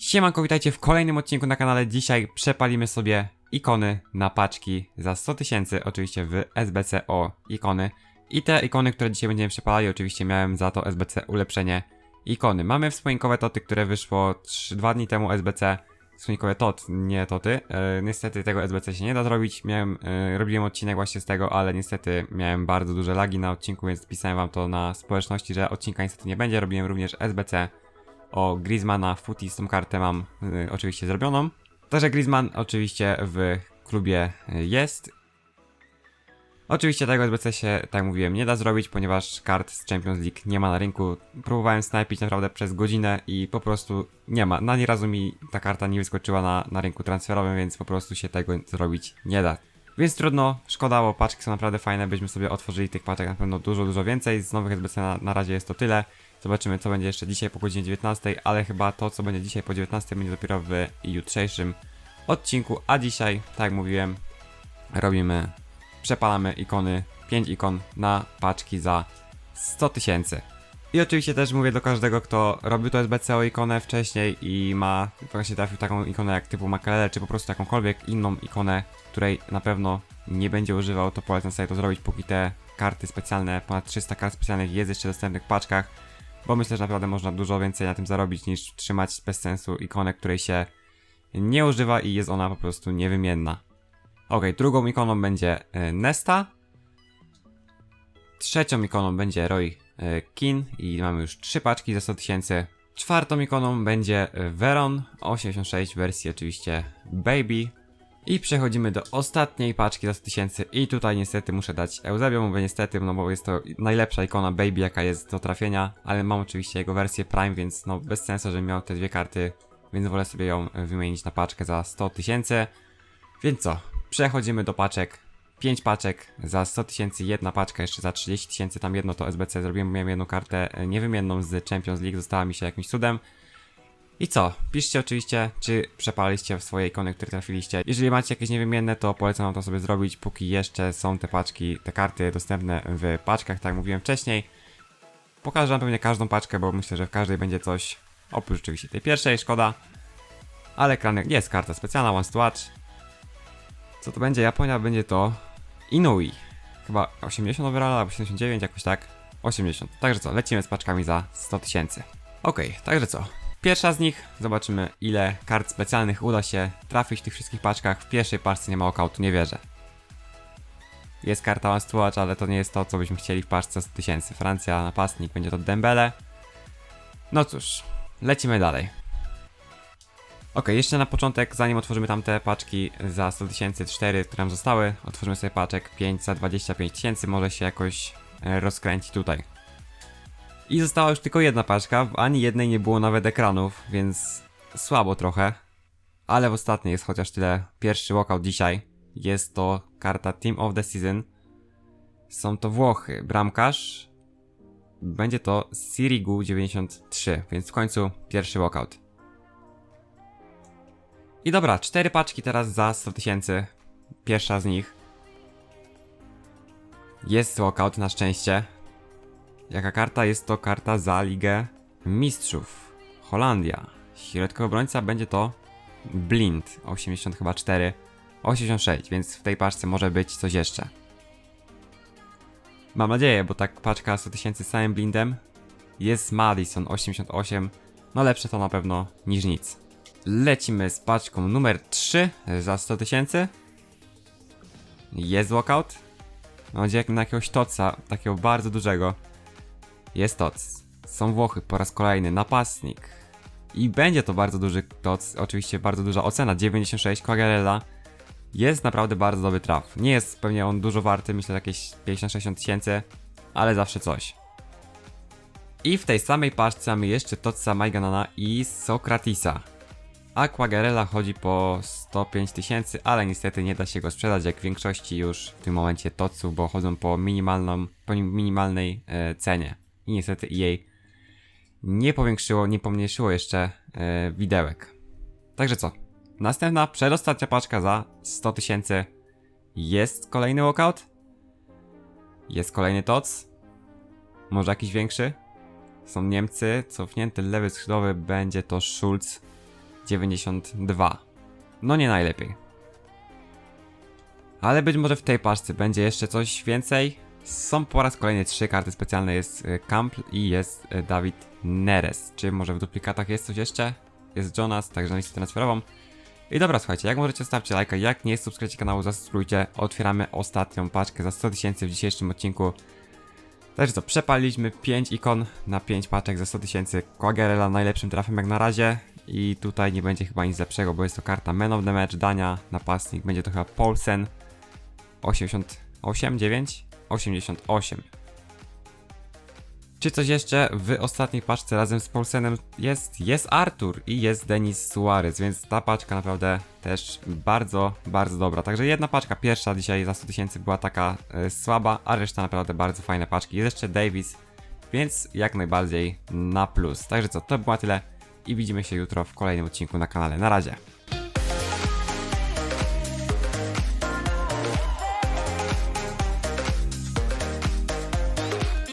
Siemanko, witajcie w kolejnym odcinku na kanale. Dzisiaj przepalimy sobie ikony na paczki za 100 tysięcy, oczywiście w SBC o ikony. I te ikony, które dzisiaj będziemy przepalali, oczywiście miałem za to SBC ulepszenie ikony. Mamy wspominkowe toty, które wyszło 3, 2 dni temu SBC. Wspominkowe tot, nie toty. E, niestety tego SBC się nie da zrobić. Miałem, e, robiłem odcinek właśnie z tego, ale niestety miałem bardzo duże lagi na odcinku, więc pisałem wam to na społeczności, że odcinka niestety nie będzie. Robiłem również SBC o Griezmana, Footy, z tą kartę mam y, oczywiście zrobioną. Także Griezmann oczywiście w klubie y, jest. Oczywiście tego SBC się, tak mówiłem, nie da zrobić, ponieważ kart z Champions League nie ma na rynku. Próbowałem snajpić naprawdę przez godzinę i po prostu nie ma. Na ani razu mi ta karta nie wyskoczyła na, na rynku transferowym, więc po prostu się tego zrobić nie da. Więc trudno, szkoda, bo paczki są naprawdę fajne, byśmy sobie otworzyli tych paczek na pewno dużo, dużo więcej. Z nowych SBC na, na razie jest to tyle. Zobaczymy, co będzie jeszcze dzisiaj po godzinie 19, ale chyba to, co będzie dzisiaj po 19, będzie dopiero w jutrzejszym odcinku. A dzisiaj, tak jak mówiłem, robimy, przepalamy ikony, 5 ikon na paczki za 100 tysięcy. I oczywiście też mówię do każdego, kto robił to SBC o ikonę wcześniej i ma właśnie trafił taką ikonę jak typu Makalele, czy po prostu jakąkolwiek inną ikonę, której na pewno nie będzie używał, to polecam sobie to zrobić, póki te karty specjalne, ponad 300 kart specjalnych jest jeszcze dostępnych w paczkach bo myślę, że naprawdę można dużo więcej na tym zarobić niż trzymać bez sensu ikonę, której się nie używa i jest ona po prostu niewymienna. Ok, drugą ikoną będzie e, Nesta. Trzecią ikoną będzie Roy Kin i mamy już trzy paczki za 100 tysięcy. Czwartą ikoną będzie e, Veron 86 wersji oczywiście Baby. I przechodzimy do ostatniej paczki za 100 tysięcy i tutaj niestety muszę dać Eusebią, mówię niestety, no bo jest to najlepsza ikona Baby jaka jest do trafienia, ale mam oczywiście jego wersję Prime, więc no bez sensu, żebym miał te dwie karty, więc wolę sobie ją wymienić na paczkę za 100 tysięcy. Więc co, przechodzimy do paczek. 5 paczek za 100 tysięcy, jedna paczka jeszcze za 30 tysięcy, tam jedno to SBC zrobiłem, miałem jedną kartę e, niewymienną z Champions League, została mi się jakimś cudem. I co? Piszcie oczywiście, czy przepaliście swoje ikony, które trafiliście. Jeżeli macie jakieś niewymienne, to polecam wam to sobie zrobić, póki jeszcze są te paczki, te karty dostępne w paczkach, tak jak mówiłem wcześniej. Pokażę wam pewnie każdą paczkę, bo myślę, że w każdej będzie coś, oprócz oczywiście tej pierwszej, szkoda. Ale ekranek jest karta specjalna, One Watch. Co to będzie? Japonia będzie to Inui. Chyba 80 overall albo 79, jakoś tak. 80. Także co, lecimy z paczkami za 100 tysięcy. Okej, także co, Pierwsza z nich, zobaczymy ile kart specjalnych uda się trafić w tych wszystkich paczkach. W pierwszej paczce nie ma okautu, nie wierzę. Jest karta One ale to nie jest to, co byśmy chcieli w paczce 100 tysięcy. Francja, napastnik, będzie to Dembele. No cóż, lecimy dalej. Ok, jeszcze na początek, zanim otworzymy tamte paczki za 100 tysięcy, 4, które nam zostały, otworzymy sobie paczek 5 za 25 tysięcy, może się jakoś e, rozkręci tutaj. I została już tylko jedna paczka, ani jednej nie było nawet ekranów, więc słabo trochę. Ale w ostatniej jest chociaż tyle. Pierwszy walkout dzisiaj. Jest to karta Team of the Season. Są to Włochy. Bramkarz. Będzie to Sirigu 93, więc w końcu pierwszy walkout. I dobra, cztery paczki teraz za 100 tysięcy. Pierwsza z nich. Jest walkout na szczęście. Jaka karta? Jest to karta za Ligę Mistrzów. Holandia. Środkowy obrońca będzie to Blind. 80 chyba 4. 86, więc w tej paczce może być coś jeszcze. Mam nadzieję, bo tak paczka 100 tysięcy z samym blindem. Jest Madison 88. No lepsze to na pewno niż nic. Lecimy z paczką numer 3 za 100 tysięcy. Jest walkout. Mam nadzieję na jakiegoś toca, takiego bardzo dużego. Jest TOC. Są Włochy po raz kolejny, napastnik. I będzie to bardzo duży TOC, oczywiście bardzo duża ocena, 96 Quagliarella. Jest naprawdę bardzo dobry traf. Nie jest pewnie on dużo warty, myślę jakieś 50-60 tysięcy, ale zawsze coś. I w tej samej paczce mamy jeszcze Totsa Maiganana i Sokratisa. A Quagliarella chodzi po 105 tysięcy, ale niestety nie da się go sprzedać jak w większości już w tym momencie Totsów, bo chodzą po, minimalną, po minimalnej e, cenie i niestety jej nie powiększyło, nie pomniejszyło jeszcze yy, widełek. Także co? Następna, przedostatnia paczka za 100 tysięcy. Jest kolejny walkout? Jest kolejny TOC? Może jakiś większy? Są Niemcy, cofnięty lewy skrzydłowy będzie to Schulz. 92. No nie najlepiej. Ale być może w tej paczce będzie jeszcze coś więcej. Są po raz kolejny trzy karty specjalne. Jest e, Campbell i jest e, Dawid Neres. Czy może w duplikatach jest coś jeszcze? Jest Jonas, także na listę transferową. I dobra, słuchajcie, jak możecie zostawcie lajka, jak nie subskrybujcie kanału, zasubskrybujcie. Otwieramy ostatnią paczkę za 100 tysięcy w dzisiejszym odcinku. Także co, przepaliliśmy 5 ikon na 5 paczek za 100 tysięcy. Quagerella najlepszym trafem jak na razie. I tutaj nie będzie chyba nic lepszego, bo jest to karta Man of the Match, Dania, napastnik. Będzie to chyba Paulsen. 88, 9? 88. Czy coś jeszcze w ostatniej paczce razem z Paulsenem jest? Jest Artur i jest Denis Suarez, więc ta paczka naprawdę też bardzo, bardzo dobra. Także jedna paczka, pierwsza dzisiaj za 100 tysięcy była taka e, słaba, a reszta naprawdę bardzo fajne paczki. Jest jeszcze Davis, więc jak najbardziej na plus. Także co, to było tyle i widzimy się jutro w kolejnym odcinku na kanale. Na razie.